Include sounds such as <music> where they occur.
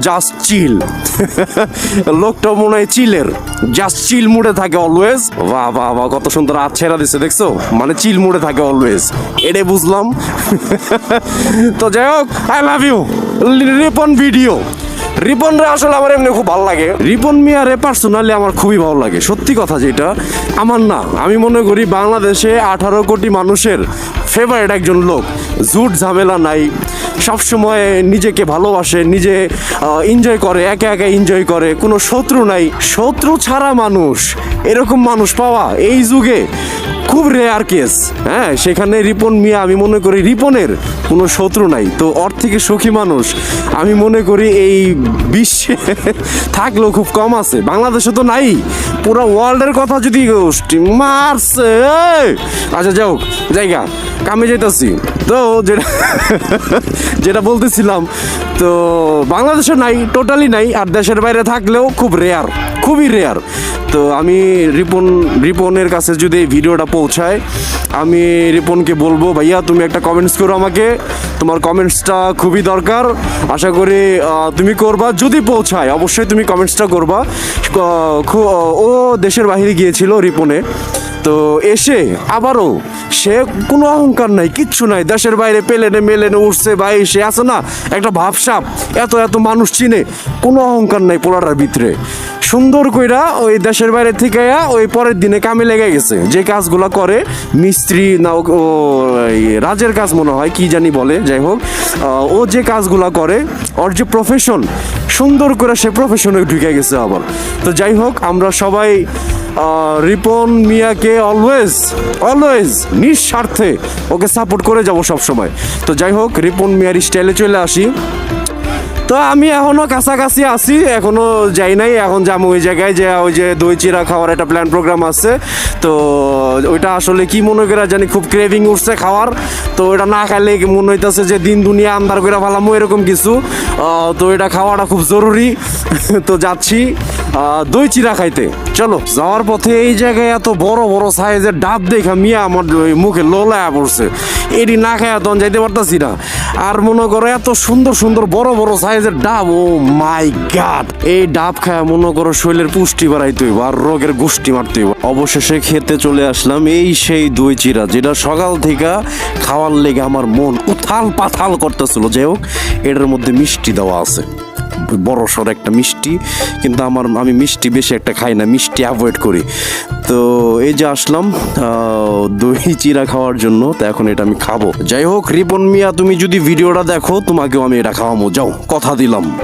Just chill <laughs> লোকটা মনে হয় চিলের জাস্ট চিল মুডে থাকে অলওয়েজ বাহ বাহ বাহ, কত সুন্দর আচ্ছেরা দিচ্ছে দেখছ? মানে চিল মুডে থাকে অলওয়েজ এডে বুঝলাম। <laughs> তো যাই হোক I love you Ripon video Ripon রে আসলে আমার এমনি খুব ভালো লাগে। রিপন মিয়ারে পার্সোনালি আমার খুবই ভালো লাগে। সত্যি কথা যেটা, আমার না, আমি মনে করি বাংলাদেশে আঠারো কোটি মানুষের ফেভারিট একজন লোক। জুট ঝামেলা নাই। সবসময় নিজেকে ভালোবাসে, নিজে এনজয় করে, একা একা এনজয় করে। কোনো শত্রু নাই। শত্রু ছাড়া মানুষ। এরকম মানুষ পাওয়া এই যুগে খুব রেয়ার কেস হ্যাঁ সেখানে রিপন মিয়া, আমি মনে করি রিপনের কোনো শত্রু নাই। তো ওর থেকে সুখী মানুষ, আমি মনে করি এই বিশ্বে <laughs> থাকলেও খুব কম আছে। বাংলাদেশে তো নাই। পুরো ওয়ার্ল্ডের কথা যদি মারছে! আচ্ছা যাও জায়গা। কামে যেতেছি তো যেটা <laughs> যেটা বলতেছিলাম তো বাংলাদেশে নাই টোটালি নাই, আর দেশের বাইরে থাকলেও খুব রেয়ার খুবই রেয়ার তো আমি রিপন, রিপনের কাছে যদি এই ভিডিওটা পৌঁছায়, আমি রিপনকে বলব, ভাইয়া, তুমি একটা কমেন্টস করো আমাকে। তোমার কমেন্টসটা খুবই দরকার। আশা করি তুমি করবা। যদি পৌঁছায়, অবশ্যই তুমি কমেন্টসটা করবা। ও দেশের বাইরে গিয়েছিল রিপনে। তো এসে আবারও সে কোনো অহংকার নাই, কিচ্ছু নাই। দেশের বাইরে পেলেনে মেলেনে উঠছে বা এসে আছে না, একটা ভাবসাপ এত এত মানুষ চিনে, কোনো অহংকার নাই পোলাটার ভিতরে। সুন্দর কইরা ওই দেশের বাইরে থেকে ওই পরের দিনে কামে লেগে গেছে। যে কাজগুলো করে, মিস্ত্রি না ও রাজের কাজ মনে হয়, কি জানি বলে, যাই হোক ও যে কাজগুলো করে, ওর যে প্রফেশন সুন্দর করে সে প্রফেশনে ঢুকে গেছে আবার। তো যাই হোক, আমরা সবাই রিপন মিয়াকে অলওয়েজ অলওয়েজ নিঃস্বার্থে ওকে সাপোর্ট করে যাব সব সময় তো যাই হোক, রিপন মিয়ার স্টাইলে চলে আসি। তো আমি এখনও কাছাকাছি আছি এখনও যাই নাই, এখন যাব ওই জায়গায় যে, ওই যে দই চিরা খাওয়ার একটা প্ল্যান প্রোগ্রাম আছে। তো ওইটা আসলে কি মনে করে জানি খুব ক্রেভিং উঠছে খাওয়ার। তো ওটা না খাইলে মনে হইতেছে যে দিন দুনিয়া আন্দার করে ফেলামো এরকম কিছু। তো এটা খাওয়াটা খুব জরুরি। <laughs> তো যাচ্ছি। দই চিরা খাইতে। চলো, যাওয়ার পথে এই জায়গায় এত বড় বড় সাইজের ডাব দেখা মিয়া আমার মুখে লোলায়া পড়ছে। এটি না খায় তখন যাইতে পারতাছি না। আর মনে করো এত সুন্দর সুন্দর বড় বড় সাইজের ডাব, ও মাই গাড! এই ডাব খায় মনে করো শরীরের পুষ্টি বাড়াইতে আর রোগের গোষ্ঠী মারতে অবশেষে খেতে চলে আসলাম এই সেই দই চিরা, যেটা সকাল থেকে খাওয়ার লেগে আমার মন উথাল পাথাল করতেছিল। যাই হোক, এটার মধ্যে মিষ্টি দেওয়া আছে। বড় সড় একটা মিষ্টি, কিন্তু আমার, আমি মিষ্টি বেশি একটা খাই না, মিষ্টি অ্যাভয়েড করি। তো এই যে আসলাম দই চিরা খাওয়ার জন্য, তো এখন এটা আমি খাব। যাই হোক, রিপন মিয়া, তুমি যদি ভিডিওটা দেখো, তোমাকেও আমি এটা খাওয়াবো। যাও, কথা দিলাম।